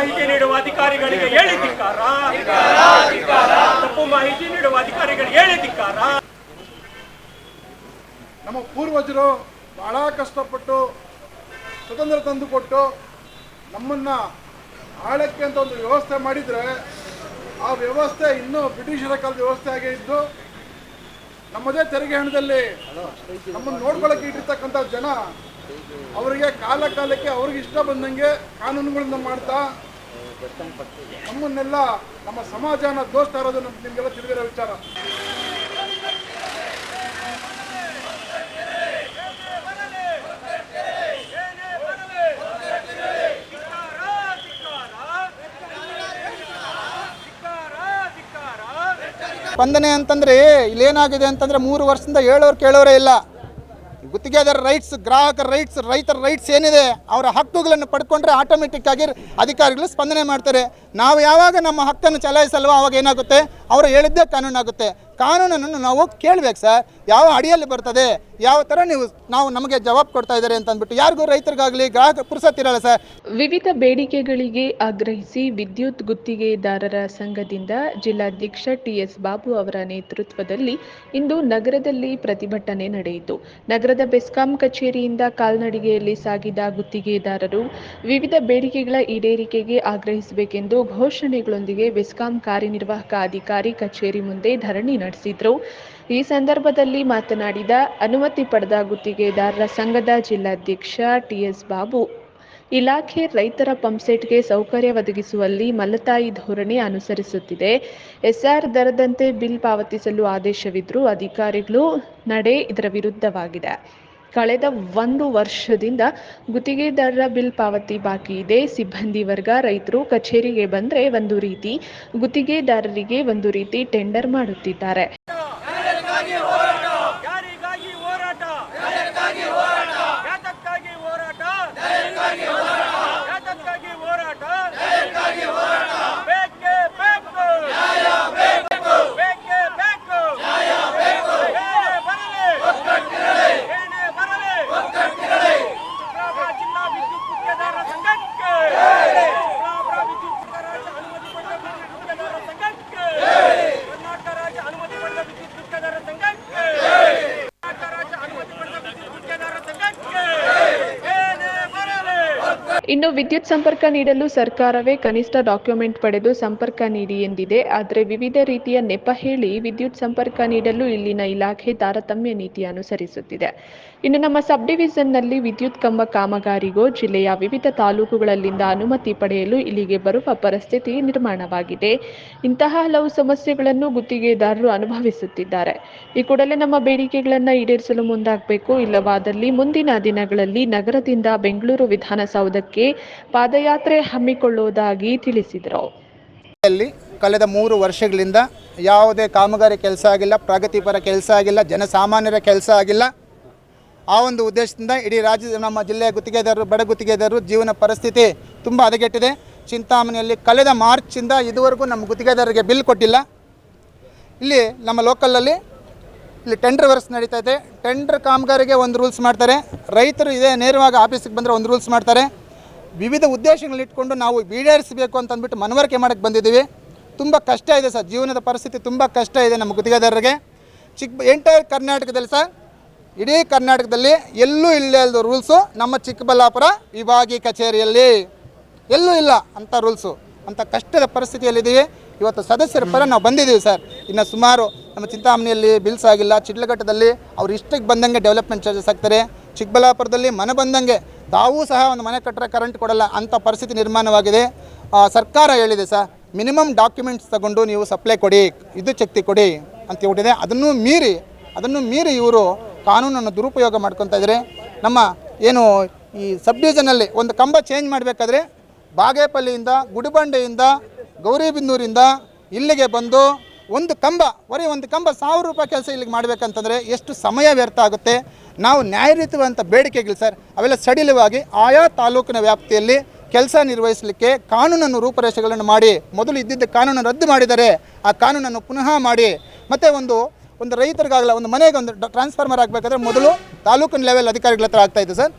ಅಧಿಕಾರಿಗಳಿಗೆ ಹೇಳಿ ಧಿಕ್ಕಾರ. ತಪ್ಪು ಮಾಹಿತಿ ನೀಡುವ ಅಧಿಕಾರಿಗಳಿಗೆ ಹೇಳಿ ಧಿಕ್ಕಾರ. ನಮ್ಮ ಪೂರ್ವಜರು ಬಹಳ ಕಷ್ಟಪಟ್ಟು ಸ್ವತಂತ್ರ ತಂದುಕೊಟ್ಟು ನಮ್ಮನ್ನ ಆಳಕ್ಕೆ ಅಂತ ಒಂದು ವ್ಯವಸ್ಥೆ ಮಾಡಿದರೆ ಆ ವ್ಯವಸ್ಥೆ ಇನ್ನೂ ಬ್ರಿಟಿಷರ ಕಾಲದ ವ್ಯವಸ್ಥೆ ಆಗೇ ಇದ್ದು ನಮ್ಮದೇ ತೆರಿಗೆ ಹಣದಲ್ಲಿ ನಮ್ಮನ್ನು ನೋಡ್ಕೊಳ್ಳೋಕೆ ಇಟ್ಟಿರ್ತಕ್ಕಂಥ ಜನ ಅವರಿಗೆ ಕಾಲ ಕಾಲಕ್ಕೆ ಅವ್ರಿಗೆ ಇಷ್ಟ ಬಂದಂಗೆ ಕಾನೂನುಗಳನ್ನ ಮಾಡ್ತಾ ನಮ್ಮನ್ನೆಲ್ಲ ನಮ್ಮ ಸಮಾಜನ ದೋಸ್ತ ಇರೋದು ನಮ್ಗೆ ನಿಮಗೆಲ್ಲ ತಿಳಿದಿರೋ ವಿಚಾರ. ಸ್ಪಂದನೆ ಅಂತಂದ್ರೆ ಇಲ್ಲೇನಾಗಿದೆ ಅಂತಂದ್ರೆ ಮೂರು ವರ್ಷದಿಂದ ಹೇಳೋರು ಕೇಳೋರೇ ಇಲ್ಲ. ಗುತ್ತಿಗೆದಾರ ರೈಟ್ಸ್ ಗ್ರಾಹಕರ ರೈಟ್ಸ್ ರೈತರ ರೈಟ್ಸ್ ಏನಿದೆ, ಅವರ ಹಕ್ಕುಗಳನ್ನು ಪಡ್ಕೊಂಡ್ರೆ ಆಟೋಮೆಟಿಕ್ ಆಗಿ ಅಧಿಕಾರಿಗಳು ಸ್ಪಂದನೆ ಮಾಡ್ತಾರೆ. ನಾವು ಯಾವಾಗ ನಮ್ಮ ಹಕ್ಕನ್ನು ಚಲಾಯಿಸಲ್ವೋ ಅವಾಗ ಏನಾಗುತ್ತೆ? ಅವರು ಹೇಳಿದ್ದೇ ಕಾನೂನಾಗುತ್ತೆ. ಕಾನೂನನ್ನು ನಾವು ಕೇಳಬೇಕು ಸರ್. ಯಾವ ಅಡಿಯಲ್ಲಿ ಬರ್ತದೆ? ಯಾವ ಥರ ನೀವು ನಾವು ನಮಗೆ ಜವಾಬ್ ಕೊಡ್ತಾ ಇದ್ದಾರೆ ಅಂತ ಅಂದ್ಬಿಟ್ಟು ಯಾರಿಗೂ ರೈತರಿಗಾಗಲಿ, ಗ್ರಾಹಕ ಪುರುಸತ್ತಿರಲ್ಲ ಸರ್. ವಿವಿಧ ಬೇಡಿಕೆಗಳಿಗೆ ಆಗ್ರಹಿಸಿ ವಿದ್ಯುತ್ ಗುತ್ತಿಗೆದಾರರ ಸಂಘದಿಂದ ಜಿಲ್ಲಾಧ್ಯಕ್ಷ ಟಿಎಸ್ ಬಾಬು ಅವರ ನೇತೃತ್ವದಲ್ಲಿ ಇಂದು ನಗರದಲ್ಲಿ ಪ್ರತಿಭಟನೆ ನಡೆಯಿತು. ನಗರದ ಬೆಸ್ಕಾಂ ಕಚೇರಿಯಿಂದ ಕಾಲ್ನಡಿಗೆಯಲ್ಲಿ ಸಾಗಿದ ಗುತ್ತಿಗೆದಾರರು ವಿವಿಧ ಬೇಡಿಕೆಗಳ ಈಡೇರಿಕೆಗೆ ಆಗ್ರಹಿಸಬೇಕೆಂದು ಘೋಷಣೆಗಳೊಂದಿಗೆ ಬೆಸ್ಕಾಂ ಕಾರ್ಯನಿರ್ವಾಹಕ ಅಧಿಕಾರಿ ಕಚೇರಿ ಮುಂದೆ ಧರಣಿ ನಡೆಸಿದ್ರು. ಈ ಸಂದರ್ಭದಲ್ಲಿ ಮಾತನಾಡಿದ ಅನುಮತಿ ಪಡೆದ ಗುತ್ತಿಗೆದಾರರ ಸಂಘದ ಜಿಲ್ಲಾಧ್ಯಕ್ಷ ಟಿಎಸ್ ಬಾಬು, ಇಲಾಖೆ ರೈತರ ಪಂಪ್ಸೆಟ್ಗೆ ಸೌಕರ್ಯ ಒದಗಿಸುವಲ್ಲಿ ಮಲತಾಯಿ ಧೋರಣೆ ಅನುಸರಿಸುತ್ತಿದೆ. ಎಸ್ಆರ್ ದರದಂತೆ ಬಿಲ್ ಪಾವತಿಸಲು ಆದೇಶವಿದ್ರೂ ಅಧಿಕಾರಿಗಳು ನಡೆ ಇದರ ವಿರುದ್ಧವಾಗಿದೆ. ಕಳೆದ ಒಂದು ವರ್ಷದಿಂದ ಗುತ್ತಿಗೆದಾರರ ಬಿಲ್ ಪಾವತಿ ಬಾಕಿ ಇದೆ. ಸಿಬ್ಬಂದಿ ವರ್ಗ, ರೈತರು ಕಚೇರಿಗೆ ಬಂದ್ರೆ ಒಂದು ರೀತಿ, ಗುತ್ತಿಗೆದಾರರಿಗೆ ಒಂದು ರೀತಿ ಟೆಂಡರ್ ಮಾಡುತ್ತಿದ್ದಾರೆ ಯಾರಿಗಾಗಿ ಹೋರಾಟ ಯಾತಕ್ಕಾಗಿ ಹೋರಾಟ ಯಾತಕ್ಕಾಗಿ ಹೋರಾಟ ಬೇಕೇ ಬೇಕು ಬೇಕೇ ಬೇಕು ಏನೇ ಬರಲಿ ಏನೇ ಬರಲಿ ಚಿಕ್ಕಬಳ್ಳಾಪುರ ಜಿಲ್ಲಾ ವಿದ್ಯುತ್ ಗುತ್ತಿಗೆದಾರರ ಸಂಘಕ್ಕೆ ಚಿಕ್ಕಬಳ್ಳಾಪುರ ವಿದ್ಯುತ್ ಗುತ್ತಿಗೆದಾರರ ಅನುಮತಿ ಪಡೆದ ವಿದ್ಯುತ್ ಗುತ್ತಿಗೆದಾರರ ಸಂಘಕ್ಕೆ ಕರ್ನಾಟಕ ರಾಜ್ಯ ಅನುಮತಿ ಪಡೆದ ವಿದ್ಯುತ್ ಗುತ್ತಿಗೆದಾರರ ಸಂಘಕ್ಕೆ ಕರ್ನಾಟಕ ರಾಜ್ಯ ಅನುಮತಿ ಪಡೆದ ವಿದ್ಯುತ್ ಗುತ್ತಿಗೆದಾರರ ಸಂಘಕ್ಕೆ ಏನೇ ಬರಲಿ ಇನ್ನು ವಿದ್ಯುತ್ ಸಂಪರ್ಕ ನೀಡಲು ಸರ್ಕಾರವೇ ಕನಿಷ್ಠ ಡಾಕ್ಯುಮೆಂಟ್ ಪಡೆದು ಸಂಪರ್ಕ ನೀಡಿ ಎಂದಿದೆ. ಆದರೆ ವಿವಿಧ ರೀತಿಯ ನೆಪ ಹೇಳಿ ವಿದ್ಯುತ್ ಸಂಪರ್ಕ ನೀಡಲು ಇಲ್ಲಿನ ಇಲಾಖೆ ತಾರತಮ್ಯ ನೀತಿ ಅನುಸರಿಸುತ್ತಿದೆ. ಇನ್ನು ನಮ್ಮ ಸಬ್ ಡಿವಿಷನ್ನಲ್ಲಿ ವಿದ್ಯುತ್ ಕಂಬ ಕಾಮಗಾರಿಗೂ ಜಿಲ್ಲೆಯ ವಿವಿಧ ತಾಲೂಕುಗಳಲ್ಲಿಂದ ಅನುಮತಿ ಪಡೆಯಲು ಇಲ್ಲಿಗೆ ಬರುವ ಪರಿಸ್ಥಿತಿ ನಿರ್ಮಾಣವಾಗಿದೆ. ಇಂತಹ ಹಲವು ಸಮಸ್ಯೆಗಳನ್ನು ಗುತ್ತಿಗೆದಾರರು ಅನುಭವಿಸುತ್ತಿದ್ದಾರೆ. ಈ ಕೂಡಲೇ ನಮ್ಮ ಬೇಡಿಕೆಗಳನ್ನು ಈಡೇರಿಸಲು ಮುಂದಾಗಬೇಕು. ಇಲ್ಲವಾದಲ್ಲಿ ಮುಂದಿನ ದಿನಗಳಲ್ಲಿ ನಗರದಿಂದ ಬೆಂಗಳೂರು ವಿಧಾನಸೌಧಕ್ಕೆ ಪಾದಯಾತ್ರೆ ಹಮ್ಮಿಕೊಳ್ಳುವುದಾಗಿ ತಿಳಿಸಿದರು. ಕಳೆದ ಮೂರು ವರ್ಷಗಳಿಂದ ಯಾವುದೇ ಕಾಮಗಾರಿ ಕೆಲಸ ಆಗಿಲ್ಲ, ಪ್ರಗತಿಪರ ಕೆಲಸ ಆಗಿಲ್ಲ, ಜನಸಾಮಾನ್ಯರ ಕೆಲಸ ಆಗಿಲ್ಲ. ಆ ಒಂದು ಉದ್ದೇಶದಿಂದ ಇಡೀ ರಾಜ್ಯದ ನಮ್ಮ ಜಿಲ್ಲೆಯ ಗುತ್ತಿಗೆದಾರರು, ಬಡ ಗುತ್ತಿಗೆದಾರರು ಜೀವನ ಪರಿಸ್ಥಿತಿ ತುಂಬ ಹದಗೆಟ್ಟಿದೆ. ಚಿಂತಾಮಣಿಯಲ್ಲಿ ಕಳೆದ ಮಾರ್ಚಿಂದ ಇದುವರೆಗೂ ನಮ್ಮ ಗುತ್ತಿಗೆದಾರರಿಗೆ ಬಿಲ್ ಕೊಟ್ಟಿಲ್ಲ. ಇಲ್ಲಿ ನಮ್ಮ ಲೋಕಲಲ್ಲಿ ಇಲ್ಲಿ ಟೆಂಡರ್ ವರ್ಸ್ ನಡೀತಾ ಇದೆ. ಟೆಂಡರ್ ಕಾಮಗಾರಿಗೆ ಒಂದು ರೂಲ್ಸ್ ಮಾಡ್ತಾರೆ. ರೈತರು ಇದೇ ನೇರವಾಗಿ ಆಫೀಸಿಗೆ ಬಂದರೆ ಒಂದು ರೂಲ್ಸ್ ಮಾಡ್ತಾರೆ. ವಿವಿಧ ಉದ್ದೇಶಗಳನ್ನಿಟ್ಕೊಂಡು ನಾವು ಈಡೇರಿಸಬೇಕು ಅಂತ ಅಂದ್ಬಿಟ್ಟು ಮನವರಿಕೆ ಮಾಡೋಕ್ಕೆ ಬಂದಿದ್ದೀವಿ. ತುಂಬ ಕಷ್ಟ ಇದೆ ಸರ್. ಜೀವನದ ಪರಿಸ್ಥಿತಿ ತುಂಬ ಕಷ್ಟ ಇದೆ ನಮ್ಮ ಗುತ್ತಿಗೆದಾರರಿಗೆ. ಚಿಕ್ಕ ಎಂಟೈರ್ ಕರ್ನಾಟಕದಲ್ಲಿ ಸರ್, ಇಡೀ ಕರ್ನಾಟಕದಲ್ಲಿ ಎಲ್ಲೂ ಇಲ್ಲದ ರೂಲ್ಸು ನಮ್ಮ ಚಿಕ್ಕಬಳ್ಳಾಪುರ ವಿಭಾಗೀಯ ಕಚೇರಿಯಲ್ಲಿ. ಎಲ್ಲೂ ಇಲ್ಲ ಅಂಥ ರೂಲ್ಸು ಅಂಥ ಕಷ್ಟದ ಪರಿಸ್ಥಿತಿಯಲ್ಲಿದ್ದೀವಿ. ಇವತ್ತು ಸದಸ್ಯರ ಪರ ನಾವು ಬಂದಿದ್ದೀವಿ ಸರ್. ಇನ್ನು ಸುಮಾರು ನಮ್ಮ ಚಿಂತಾಮಣಿಯಲ್ಲಿ ಬಿಲ್ಸ್ ಆಗಿಲ್ಲ ಚಿಡ್ಲಘಟ್ಟದಲ್ಲಿ ಅವ್ರು ಇಷ್ಟಕ್ಕೆ ಬಂದಂಗೆ ಡೆವಲಪ್ಮೆಂಟ್ ಚಾರ್ಜಸ್ ಆಗ್ತಾರೆ. ಚಿಕ್ಕಬಳ್ಳಾಪುರದಲ್ಲಿ ಮನೆ ಬಂದಂಗೆ ತಾವೂ ಸಹ ಒಂದು ಮನೆ ಕಟ್ಟರೆ ಕರೆಂಟ್ ಕೊಡಲ್ಲ ಅಂಥ ಪರಿಸ್ಥಿತಿ ನಿರ್ಮಾಣವಾಗಿದೆ. ಸರ್ಕಾರ ಹೇಳಿದೆ ಸರ್ ಮಿನಿಮಮ್ ಡಾಕ್ಯುಮೆಂಟ್ಸ್ ತಗೊಂಡು ನೀವು ಸಪ್ಲೈ ಕೊಡಿ ವಿದ್ಯುತ್ ಶಕ್ತಿ ಕೊಡಿ ಅಂತ ಹೇಳ್ಬಿಟ್ಟಿದೆ. ಅದನ್ನು ಮೀರಿ ಅದನ್ನು ಮೀರಿ ಇವರು ಕಾನೂನನ್ನು ದುರುಪಯೋಗ ಮಾಡ್ಕೊತಾ ಇದ್ದಾರೆ. ನಮ್ಮ ಏನು ಈ ಸಬ್ ಡಿವಿಷನಲ್ಲಿ ಒಂದು ಕಂಬ ಚೇಂಜ್ ಮಾಡಬೇಕಾದ್ರೆ ಬಾಗೇಪಲ್ಲಿಯಿಂದ, ಗುಡಿಬಂಡೆಯಿಂದ ಗೌರಿಬಿಂದೂರಿಂದ ಇಲ್ಲಿಗೆ ಬಂದು ಒಂದು ಕಂಬ, ಬರೀ ಒಂದು ಕಂಬ ಸಾವಿರ ರೂಪಾಯಿ ಕೆಲಸ ಇಲ್ಲಿಗೆ ಮಾಡಬೇಕಂತಂದರೆ ಎಷ್ಟು ಸಮಯ ವ್ಯರ್ಥ ಆಗುತ್ತೆ? ನಾವು ನ್ಯಾಯರೀತವಂಥ ಬೇಡಿಕೆಗಳು ಸರ್, ಅವೆಲ್ಲ ಸಡಿಲವಾಗಿ ಆಯಾ ತಾಲೂಕಿನ ವ್ಯಾಪ್ತಿಯಲ್ಲಿ ಕೆಲಸ ನಿರ್ವಹಿಸಲಿಕ್ಕೆ ಕಾನೂನನ್ನು ರೂಪರೇಷೆಗಳನ್ನು ಮಾಡಿ, ಮೊದಲು ಇದ್ದಿದ್ದ ಕಾನೂನನ್ನು ರದ್ದು ಮಾಡಿದರೆ ಆ ಕಾನೂನನ್ನು ಪುನಃ ಮಾಡಿ, ಮತ್ತು ಒಂದು ಒಂದು ರೈತರಿಗಾಗಲ್ಲ, ಒಂದು ಮನೆಗೆ ಒಂದು ಟ್ರಾನ್ಸ್ಫಾರ್ಮರ್ ಆಗಬೇಕಾದ್ರೆ ಮೊದಲು ತಾಲೂಕಿನ ಲೆವೆಲ್ ಅಧಿಕಾರಿಗಳ ಹತ್ರ ಆಗ್ತಾಯಿದೆ ಸರ್.